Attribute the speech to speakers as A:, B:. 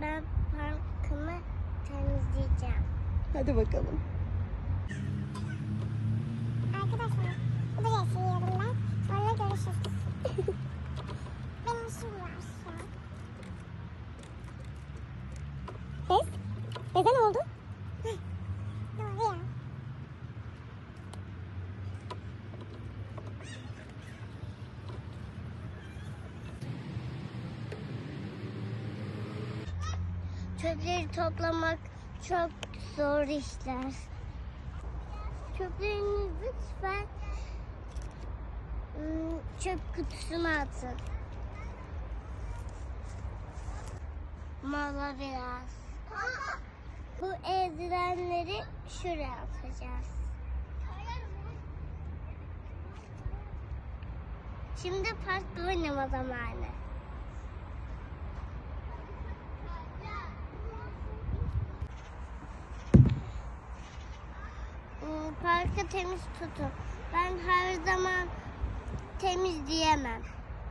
A: Ben parkımı temizleyeceğim.
B: Hadi bakalım.
A: Arkadaşlar buraya siliyorum ben. Sonra görüşürüz. Benim işim var şu an. Ses? Neden oldu? Çöpleri toplamak çok zor işler. Çöplerinizi lütfen ım, çöp kutusuna atın. Mola biraz. Bu eldivenleri şuraya atacağız. Şimdi parkta oynama zamanı. Parkı temiz tutun. Ben her zaman temiz diyemem.